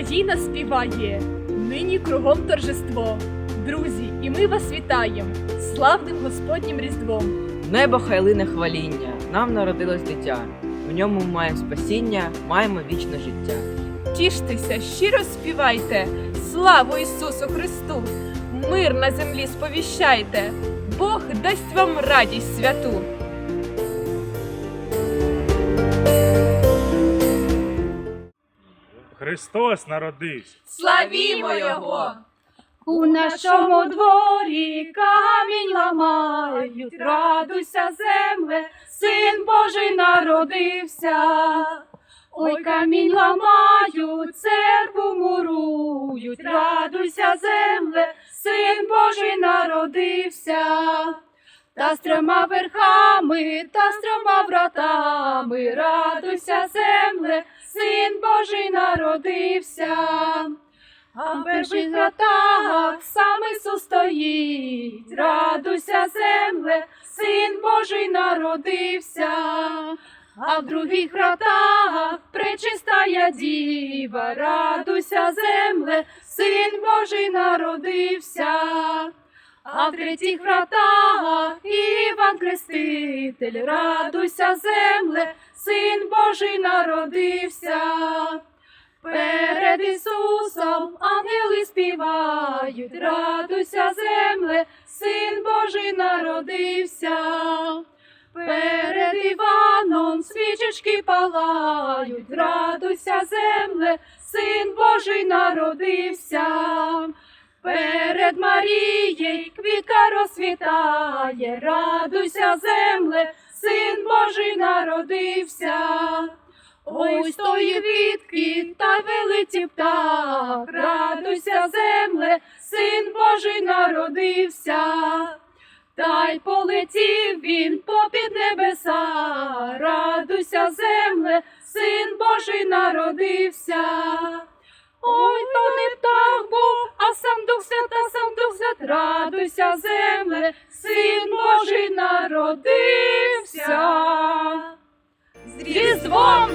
Україна співає, нині кругом торжество. Друзі, і ми вас вітаємо славним Господнім Різдвом. Небо хай лине хваління, нам народилось дитя. В ньому маємо спасіння, маємо вічне життя. Тіштеся, щиро співайте, славу Ісусу Христу! Мир на землі сповіщайте, Бог дасть вам радість святу. Христос народився. Славімо Його! У нашому дворі камінь ламають, радуйся, земле, син Божий народився. Ой, камінь ламають, церкву мурують, радуйся, земле, син Божий народився. Та з трьома верхами, та з трьома вратами, радуйся, земле, син Божий народився. А в перших вратах сам Ісус стоїть, радуйся, земле, син Божий народився. А в других вратах пречистая діва, радуйся, земле, син Божий народився. А в третіх вратах Іван Креститель, радуйся, земле, син Божий народився. Перед Ісусом ангели співають, радуйся, земле, син Божий народився. Перед Іваном свічечки палають, радуйся, земле, син Божий народився. Перед Марією квітка розцвітає, радуйся, земле, син Божий народився. Ой, з тої квітки та вилетів птах, радуйся, земле, син Божий народився. Та й полетів він попід небеса, радуйся, земле, син Божий народився. Ой, то не птах був, а сам Дух Свята, сам Свят, радуйся, земле, син Божий народився. З Різдвом!